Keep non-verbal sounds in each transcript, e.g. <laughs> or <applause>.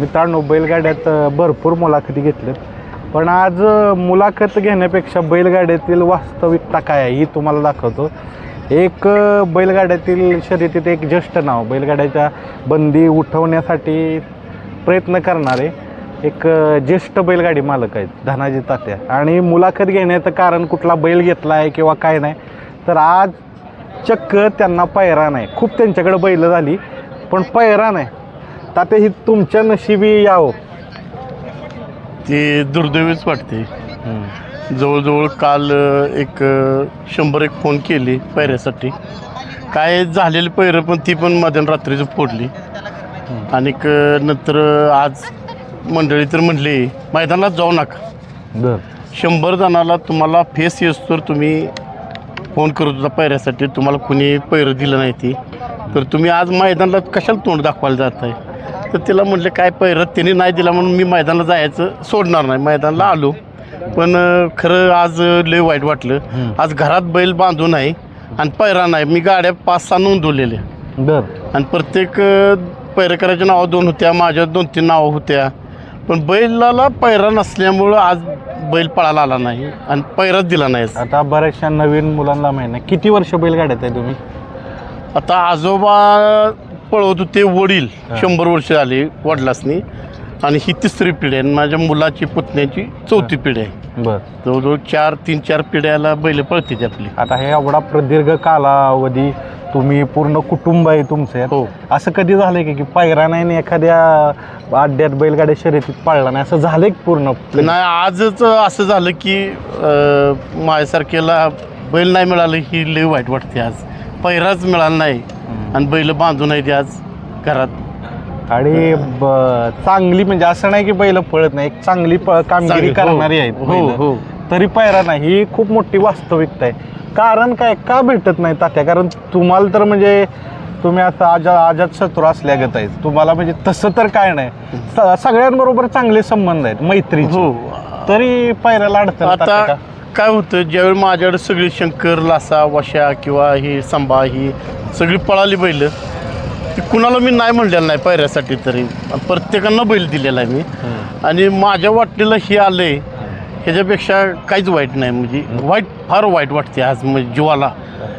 मित्रांनो बैलगाड्यात भरपूर मुलाखती घेतल्यात. पण आज मुलाखत घेण्यापेक्षा बैलगाड्यातील वास्तविकता काय आहे ही तुम्हाला दाखवतो. एक बैलगाड्यातील शर्यतीत एक ज्येष्ठ नाव बैलगाड्याच्या बंदी उठवण्यासाठी प्रयत्न करणारे एक ज्येष्ठ बैलगाडी मालक आहेत धनाजी तात्या. आणि मुलाखत घेण्याचं कारण कुठला बैल घेतला आहे किंवा काय नाही तर आज चक्क त्यांना पैरा नाही. खूप त्यांच्याकडे बैल झाली पण पैरा नाही. तात्या ही तुमच्या नशिबी यावं. ते दुर्दैवीच वाटते. जवळजवळ काल एक शंभर एक फोन केले पैऱ्यासाठी काय झालेली पैरं पण ती पण मध्यान रात्रीचं फोडली. आणि नंतर आज मंडळी तर म्हणली मैदानात जाऊ नका. बर. शंभर जणाला तुम्हाला फेस येस तर तुम्ही फोन करत होता पैऱ्यासाठी तुम्हाला कुणी पैरं दिलं नाही ती. तर तुम्ही आज मैदानाला कशाला तोंड दाखवायला जात आहे तर तिला म्हटलं काय पैरं त्यांनी नाही दिला म्हणून मी मैदानाला जायचं सोडणार नाही. मैदानाला आलो. पण अं, खरं आज अं, लय वाईट वाटलं. आज घरात बैल बांधून आहे आणि पैरा नाही. मी गाड्या पाच सहा नोंदवलेल्या. बर. आणि प्रत्येक पैरकराच्या नावं दोन होत्या माझ्या दोन तीन नावं होत्या. पण बैलाला पैरा नसल्यामुळं आज बैल पळायला आला नाही आणि पैराच दिला नाही. आता बऱ्याचशा नवीन मुलांना माहिती नाही. किती वर्ष बैलगाड्यात आहे तुम्ही? आता आजोबा पळवत होते वडील. शंभर वर्ष झाली वडिलासनी. आणि ही तिसरी पिढी आहे आणि माझ्या मुलाची पुतण्याची चौथी पिढी आहे. बर. जवळजवळ चार तीन चार पिढ्याला बैल पळते ती आपली. आता हे एवढा प्रदीर्घ कालावधी तुम्ही पूर्ण कुटुंब आहे तुमचं. यात. हो. असं कधी झालंय का की पायरा नाही आणि एखाद्या अड्ड्यात बैलगाड्या शर्यतीत पाळला नाही? असं झालंय का पूर्ण? नाही आजच असं झालं की अं, माझ्यासारख्याला बैल नाही मिळालं ही लई वाईट वाटते आज. पैराच मिळाला नाही. आणि बैल बांधून आहे ते आज घरात. आणि ब- चांगली म्हणजे असं नाही की बैल पळत नाही एक चांगली प- कामगिरी चांगली, हो. करणारी आहेत हो बैलं. हो. तरी पायरा नाही ही खूप मोठी वास्तविकता आहे. कारण काय का भेटत नाही तात्या? कारण तुम्हाला तर म्हणजे तुम्ही आता आजा आजात शत्रू असल्यागत आहेत. तुम्हाला म्हणजे तसं तर काय नाही. स- सगळ्यांबरोबर चांगले संबंध आहेत मैत्री हो. तरी पायऱ्याला अडचण आता? काय होतं ज्यावेळी माझ्याकडे सगळी शंकर लासा वशा किंवा ही संभा ही सगळी पळाली बैल ती कुणाला मी नाही म्हणलेलं नाही पैऱ्यासाठी तरी. प्रत्येकांना बैल दिलेला आहे मी. आणि माझ्या वाटणीला हे आलंय ह्याच्यापेक्षा काहीच वाईट नाही. म्हणजे वाईट फार वाईट वाटते आज म्हणजे जीवाला.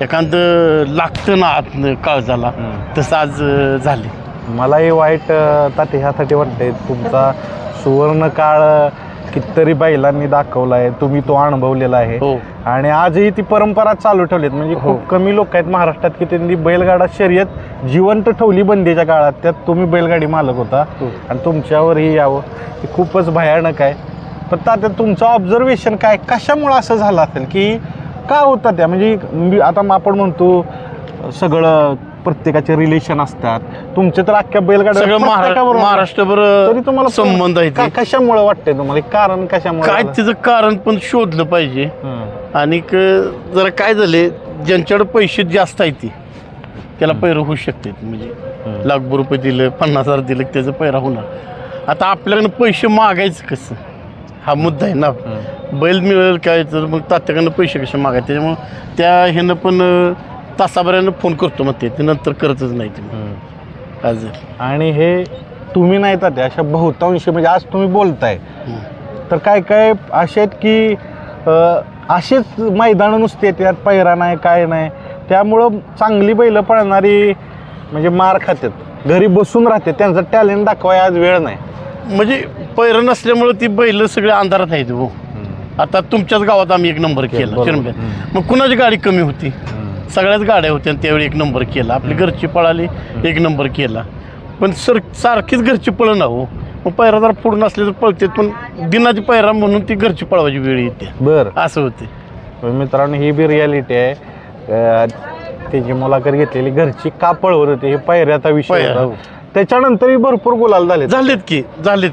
एखादं लागतं ना आतनं काळजाला हम्म. तसं आज झाले मलाही वाईट ताते ह्यासाठी वाटतंय. तुमचा सुवर्ण काळ कितीतरी बैलांनी दाखवला आहे तुम्ही तो अनुभवलेला आहे. हो. आणि आजही ती परंपरा चालू ठेवलीत. म्हणजे खूप कमी लोक आहेत महाराष्ट्रात की त्यांनी बैलगाडा शर्यत जिवंत ठेवली बंदीच्या काळात. त्यात तुम्ही बैलगाडी मालक होता. हो. आणि तुमच्यावरही यावं. हे खूपच भयानक आहे. पण तात्या तुमचं ऑब्झर्वेशन काय? कशामुळं असं झालं असेल की का होतं त्या? म्हणजे मी आता आपण म्हणतो सगळं प्रत्येकाचे रिलेशन असतात तुमचे तर अख्ख्या बैलगाड्या सगळं महारा- प्रत्येकाबरोबर- महाराष्ट्रभर तरी तुम्हाला संबंध आहे का-. कशामुळे वाटतंय तुम्हाला हे कारण कशामुळे काय? त्याचं कारण पण शोधलं पाहिजे. आणि क- जरा काय झाले ज्यांच्याकडे पैसे जास्त आहेत ती त्याला पैरं होऊ शकते म्हणजे. लाखभर रुपये दिलं पन्नास हजार दिलं की त्याचं पैरा होणार आता आपल्याकडनं पैसे मागायचं कसं हा मुद्दा आहे ना. बैल मिळेल काय तर मग तात्याकडनं पैसे कसे मागायचे त्याच्यामुळं त्या ह्यानं पण अं, तासाभरानं फोन करतो मग ते. नंतर करतच नाही ते. हं. आज. आणि हे तुम्ही नाही तर अशा बहुतांशी म्हणजे आज तुम्ही बोलताय. तर काय काय असे आहेत की असेच मैदानं नुसते येतात पैरा नाही काय नाही. त्यामुळं चांगली बैलं पळणारी म्हणजे मार खातात घरी बसून राहते त्यांचं टॅलेंट दाखवाय आज वेळ नाही. म्हणजे पैरं नसल्यामुळं ती बैल सगळे अंधारात आहेत हो. आता तुमच्याच गावात आम्ही एक नंबर केला. मग कुणाची गाडी कमी होती? सगळ्याच गाड्या होत्या आणि त्यावेळी एक नंबर केला. आपली घरची पळाली एक नंबर केला. पण सर सारखीच घरची पळ ना हो. मग पैरा जर पुढं नसले तर पळते पण दिनाची पैरा म्हणून ती घरची पळवायची वेळ येते. बरं. असं होते. मित्रांनो ही बी रियालिटी आहे. अ, त्याची मुलाखत घेतलेली घरची का पळवत होती हे पायऱ्याचा विषय पायऱ्या. होता. त्याच्यानंतरही भरपूर गुलाल झाले झालेत की झालेत.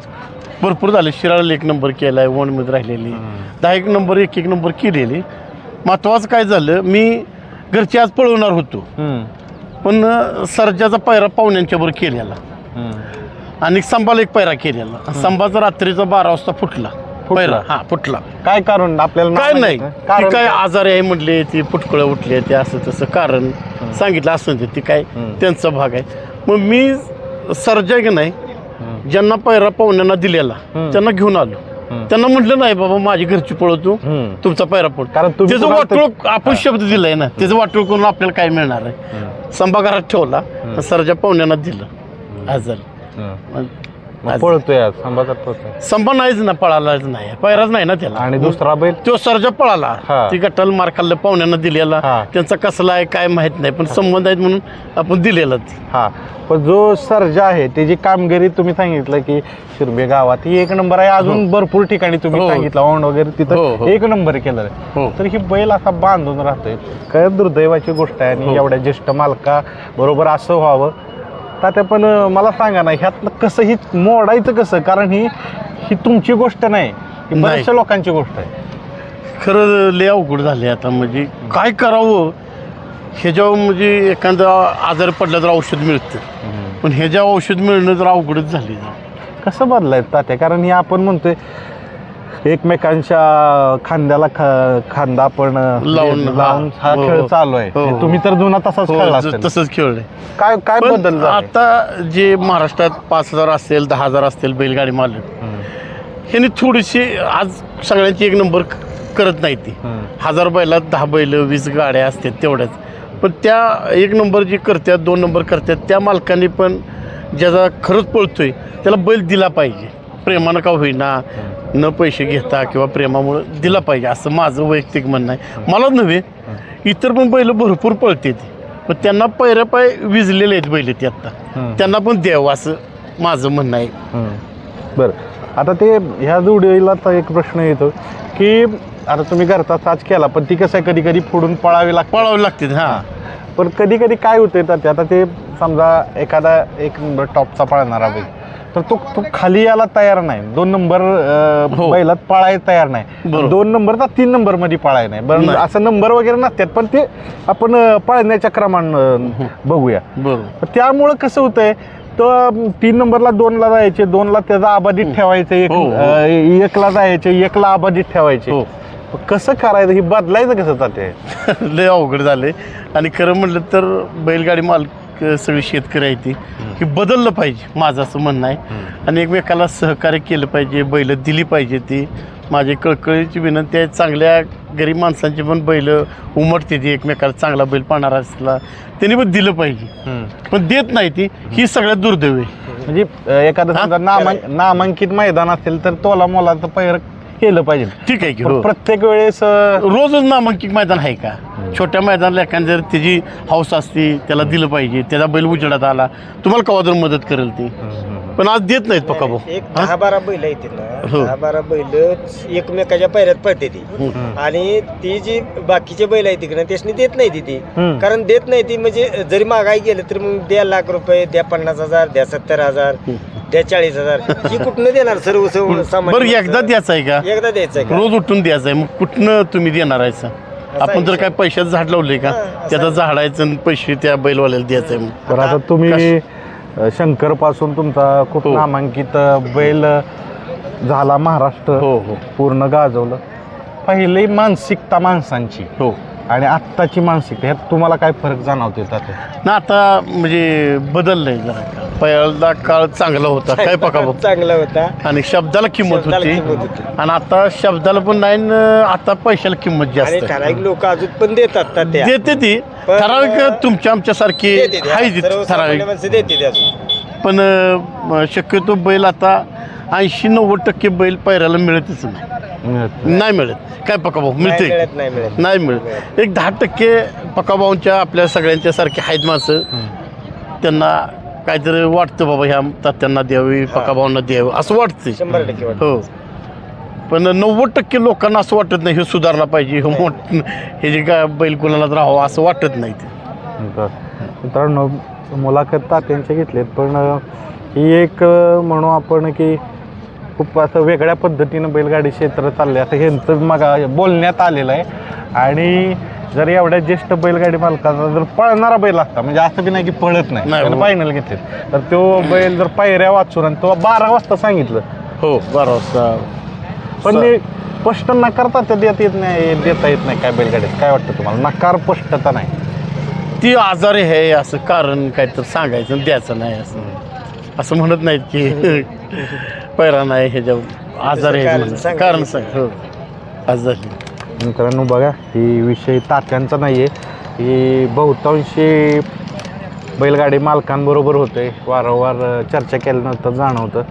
भरपूर झाले. शिराळाला एक नंबर केला आहे वनमध्ये राहिलेली दहा एक नंबर एक एक नंबर केलेली. महत्वाचं काय झालं मी घरची आज पळवणार होतो. पण अं, सर्जाचा पैरा पाहुण्यांच्या बरोबर केलेला. आणि संभाला एक पैरा केलेला संभाचा रात्रीचा बारा वाजता फुटला? पैरा हा फुटला काय कारण आपल्याला काय नाही ती काय आजार आहे म्हटले ती फुटकळं उठली ते असं तसं कारण सांगितलं असं ते काय. त्यांचा भाग आहे मग मी सर्जा की नाही. ज्यांना पैरा पाहुण्यांना दिलेला. त्यांना घेऊन आलो. त्यांना म्हटलं नाही बाबा माझी घरची पळवतो. तुमचा पैरा पळ. कारण त्याचं वाटोळ आपण शब्द दिलाय ना त्याचं वाटोळ करून आपल्याला काय मिळणार आहे? हम्म. संभा घरात ठेवला सरच्या पाहुण्यांना दिलं हम्म. मग पळतोय आज पळतोय संभा नाहीच ना पळालाच नाही पैराच नाही ना त्याला आणि दुसरा बैल तो सरजा पळाला हा. ती गटाला मार खाल्लं पाहुण्यांना दिलेला हा. त्यांचा कसला आहे काय माहीत नाही पण संबंध आहेत म्हणून आपण दिलेला ती हा पण जो सर्जा आहे त्याची कामगिरी तुम्ही सांगितलं की शिरबे गावात ही एक नंबर आहे अजून भरपूर ठिकाणी तुम्ही हो. सांगितलं औंड वगैरे हो, तिथं हो. एक नंबर केलं हो. तर ही बैल असा बांधून राहतोय काय दुर्दैवाची गोष्ट आहे आणि हो. एवढ्या ज्येष्ठ मालका बरोबर असं व्हावं तात्या पण मला सांगा ना ह्यातलं कसं ही मोडायचं कसं? कारण ही ही तुमची गोष्ट नाही ही. बऱ्याचशा लोकांची गोष्ट आहे. खरं लय अवघड झाले आता म्हणजे काय करावं? ह्याच्यावर म्हणजे एखादा आजार पडला तर औषध मिळतं. पण ह्याच्यावर औषध मिळणं तर अवघडच झाले कसं बदलायचं तात्या? कारण हे आपण म्हणतोय एकमेकांच्या खांद्याला खा- खांदा आपण लावून, लावून हा. हा खेळ हो. चालू आहे हो. तुम्ही तर जुना तसाच खेळला हो, असेल. तसंच खेळले काय काय पण बदल झाले? आता जे महाराष्ट्रात पाच हजार असतील दहा हजार असतील बैलगाडी मालक हम्म, ह्यांनी थोडीशी आज सगळ्यांची एक नंबर क- करत नाही ती हम्म, हजार बैलात दहा बैल वीस गाड्या असतात तेवढ्याच पण त्या एक नंबर जी करतात दोन नंबर करतात त्या मालकांनी पण ज्याचा खरंच पळतोय त्याला बैल दिला पाहिजे प्रेमानं का होईना? न पैसे घेता किंवा प्रेमामुळं दिला पाहिजे असं माझं वैयक्तिक म्हणणं आहे. मला नव्हे इतर पण बैल भरपूर पळते ती पण त्यांना पैऱ्या पाय विजलेले आहेत बैल ते आत्ता त्यांना पण द्यावं असं माझं म्हणणं आहे. बरं. आता ते ह्या जोडीला तर एक प्रश्न येतो की आता तुम्ही घरचा साज केला पण ती कसं आहे कधी कधी फोडून पळावी लागते. पळावं लागते हां. पण कधी कधी काय होते ते आता ते समजा एखादा एक नंबर टॉपचा पळणारा बैल. तर तो तो खाली यायला तयार नाही. दोन नंबर अं, हो. बैलात पळायला तयार नाही. बरोबर. दोन नंबरचा तीन नंबरमध्ये पळाय नाही. बरं नाही. असं नंबर वगैरे नसतात पण ते आपण अं, पळण्याच्या क्रमानं अं, बघूया. बरोबर. पण त्यामुळं कसं होतंय तो अं, तीन नंबरला दोनला जायचे दोनला त्याचा आबादीत ठेवायचं एक हो, हो. अं, एकला जायचे एकला आबादीत ठेवायचे. हो. कसं करायचं हे बदलायचं कसं ताते <laughs> लय अवघड झाले आणि खरं म्हटलं तर बैलगाडी मालक सगळी शेतकरी आहे ती की बदललं पाहिजे माझं असं म्हणणं आहे. आणि एकमेकाला सहकार्य केलं पाहिजे बैल दिली पाहिजे ती. माझी कळकळीची विनंती आहे चांगल्या गरीब माणसांची पण बैल उमटते ती एकमेकाला चांगला बैल पाहणारा असला त्यांनी पण दिलं पाहिजे. पण देत नाही ती ही सगळ्यात दुर्दैव आहे. म्हणजे एखादं? समजा नामांक नामांकित मैदान असेल तर तोला मोलाचं पैर केलं पाहिजे. ठीक आहे की पण हो. प्रत्येक वेळेस अं, रोजच नामांकित मैदान आहे का? छोट्या मैदानाला एखादी जर त्याची हौस असते त्याला दिलं पाहिजे त्याचा बैल उजेडात आला तुम्हाला कवा तर मदत करेल ती? पण आज देत नाहीत पक्का भाऊ एक दहा बारा बैल आहेत ना हो. दहा बारा बैल एकमेकाच्या पैऱ्यात पळते ती हम्म. आणि ती जी बाकीचे बैल आहेत तिकडे त्यासनी देत नाही ती ती हम्म. कारण देत नाही ती म्हणजे जरी महागाई गेलं तर मग द्या लाख रुपये द्या पन्नास हजार द्या सत्तर हजार द्या चाळीस हजार ही कुठनं देणार सर्व सर्व सामान्य बरं माणसं? एकदा द्यायचं आहे का एकदा द्यायचं आहे का? रोज उठून द्यायचं आहे मग कुठनं तुम्ही देणार आहे सर? आपण जर. काय पैशाचं झाड लावले का हा, त्याचं आहे. झाडायचं आणि पैसे त्या बैलवाल्याला द्यायचं आहे मग तर आता तुम्ही शंकरपासून तुमचा खूप हो. नामांकित बैल झाला महाराष्ट्र. हो हो. पूर्ण गाजवलं. पहिली मानसिकता माणसांची हो. आणि आत्ताची मानसिकता ह्यात तुम्हाला काय फरक जाणवतो ना आता म्हणजे बदललंय जरा. पहिला काळ चांगला होता. <laughs> काय पका भाऊ चांगला होता. आणि शब्दाला किंमत शब्दाला होती. किंमत होती. आणि आता शब्दाला पण नाही न आता पैशाला किंमत आणि जास्त ठराविक लोक अजून पण देतात ना त्या. देते ती. पण- ठराविक तुमच्या आमच्यासारखी देते ते. आहे ती सर्वसामान्य ठराविक. माणसं देते ते अजून. पण अं, शक्यतो बैल आता ऐंशी नव्वद टक्के बैल पैरायला मिळतच नाही. नाही. मिळत. काय पकाभाऊ नाही मिळते मिळत नाही मिळत. नाही मिळत. एक दहा टक्के पकाभाऊंच्या आपल्या सगळ्यांच्या सारखे आहेत माणसं. त्यांना काहीतरी वाटतं बाबा ह्या तात्यांना द्यावी पकाभाऊंना द्यावं असं वाटतं शंभर टक्के वाटत हो पण नव्वद टक्के लोकांना असं वाटत नाही हे सुधारला पाहिजे हे मोठ हे जे काय बैल कुणाला राहावं असं वाटत नाही ते. बरं. मित्रांनो मुलाखत तात्यांच्या घेतलेत पण अं, ही एक अं, म्हणू आपण की खूप असं वेगळ्या पद्धतीनं बैलगाडी क्षेत्र चालले असं ह्यांचं मग बोलण्यात आलेलं आहे. आणि जर एवढ्या ज्येष्ठ बैलगाडी मालकाचा जर पळणारा बैल असता म्हणजे असं बी नाही की पळत नाही नाही, त्यानं हो. फायनल घेतले. तर तो बैल जर पायऱ्या वाचून आणि तो बारा वाजता सांगितलं. हो. बारा वाजता. पण मी स्पष्ट नकारता ते देता येत नाही देता येत नाही काय बैलगाडीत. काय वाटतं तुम्हाला? नकार स्पष्टता नाही. ती आजारी आहे असं कारण काहीतरी सांगायचं आणि द्यायचं नाही असं. असं म्हणत नाहीत की पैरा नाही ह्याच्या आजार आहे कारण म्हणून. सांगा. कारण सांग. हो. आजार. मित्रांनो बघा ही विषय तात्यांचा नाही आहे ही बहुतांशी बैलगाडी मालकांबरोबर होते वारंवार चर्चा केल्यानंतर जाणवतं.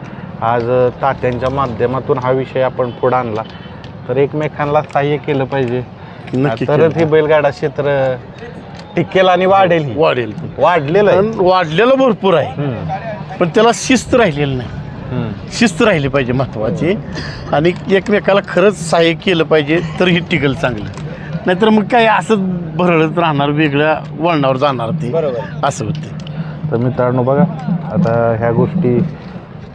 आज तात्यांच्या माध्यमातून हा विषय आपण पुढे आणला. तर एकमेकांना सहाय्य केलं पाहिजे. तरच हे. बैलगाडा क्षेत्र टिकेल आणि वाढेल. वाढेल. वाढलेलं वाढलेलं भरपूर आहे. पण त्याला शिस्त राहिलेली नाही. शिस्त राहिली पाहिजे महत्त्वाची आणि एकमेकाला खरंच सहाय्य केलं पाहिजे तर ही टिकल चांगलं. नाहीतर मग काय असंच भरळत राहणार वेगळ्या वळणावर जाणार ते. बरोबर. असं होते तर मित्रांनो बघा आता ह्या गोष्टी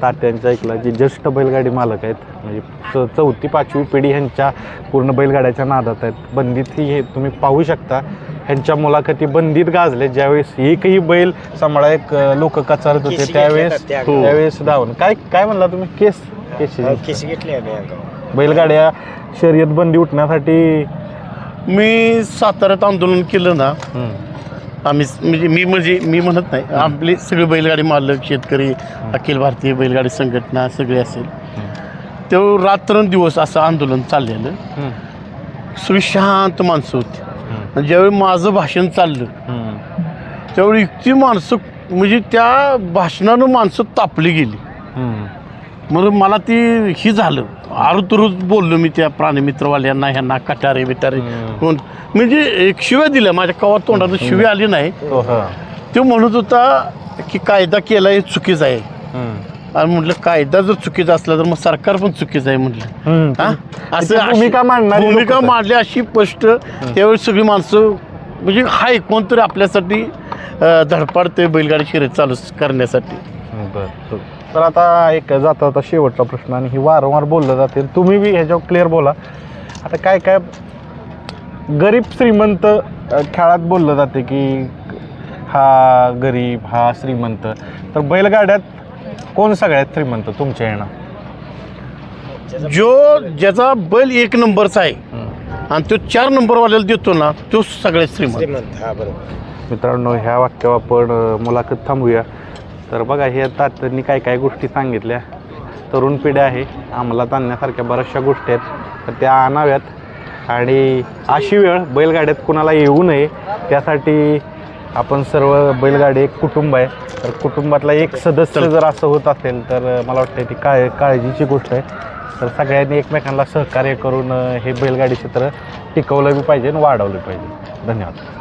तात्यांच्या ऐकलं की ज्येष्ठ बैलगाडी मालक आहेत. म्हणजे च चौथी पाचवी पिढी ह्यांच्या पूर्ण बैलगाड्याच्या नादात आहेत. बंदीत ही हे तुम्ही पाहू शकता. ह्यांच्या मुलाखती बंदीत गाजले. ज्यावेळेस एकही बैल सांभाळा एक लोक कचारत होते त्यावेळेस त्या- त्यावेळेस धावून. काय काय म्हणला तुम्ही? केस? केशी हो, केशी घेतली. बैलगाड्या शर्यत बंदी उठण्यासाठी मी साताऱ्यात आंदोलन केलं ना आम्ही म्हणजे मी म्हणजे मी म्हणत नाही. आपली सगळे बैलगाडी मालक शेतकरी अखिल भारतीय बैलगाडी संघटना सगळे असेल. तो रात्रंदिवस असं आंदोलन चाललेलं. सगळी शांत माणसं होती. ज्यावेळी माझं भाषण चाललं त्यावेळी इतकी माणसं म्हणजे त्या भाषणानं माणसं तापली गेली. मग मला ती ही झालं. आरुतुरूच बोललो मी त्या प्राणीमित्रवाल्यांना ह्यांना कटारे बिटारे. कोण म्हणजे एक शिव्या दिल्या माझ्या कवा तोंडातून शिवी आली नाही. तो हा. तो म्हणत होता की कायदा केला हे चुकीचं आहे. आणि म्हटलं कायदा जर चुकीचा असला तर मग सरकार पण चुकीचं आहे म्हटलं. हा? अशी- भूमिका मांडणारी भूमिका. मांडली अशी स्पष्ट. त्यावेळी सगळी माणसं म्हणजे हाय कोणतरी आपल्यासाठी धडपडते बैलगाडी शर्यत चालू करण्यासाठी. बर. तर आता एक जाता आता शेवटचा प्रश्न आणि ही वारंवार बोललं जाते तुम्ही बी ह्याच्यावर क्लिअर बोला. आता काय काय गरीब श्रीमंत खेळात बोललं जाते की हा गरीब हा श्रीमंत. तर बैलगाड्यात कोण सगळ्यात श्रीमंत तुमच्या येणं जो ज्याचा बैल एक नंबरचा आहे आणि तो चार नंबरवाल्याला देतो ना तो सगळ्यात श्रीमंत. श्रीमंत हा बरोबर. मित्रांनो ह्या वाक्यावर आपण मुलाखत थांबूया. तर बघा हे तात्यांनी काय काय गोष्टी सांगितल्या. तरुण पिढ्या आहे अंमलात आणण्यासारख्या बऱ्याचशा गोष्टी आहेत. तर त्या आणाव्यात. आणि अशी वेळ बैलगाड्यात कुणाला येऊ नये त्यासाठी आपण सर्व बैलगाडी एक कुटुंब आहे. तर कुटुंबातला एक सदस्य जर असं होत असेल तर मला वाटतं ती काय काळजीची गोष्ट आहे. तर सगळ्यांनी एकमेकांना सहकार्य करून हे बैलगाडी क्षेत्र टिकवलं बी पाहिजे आणि वाढवलं पाहिजे. धन्यवाद.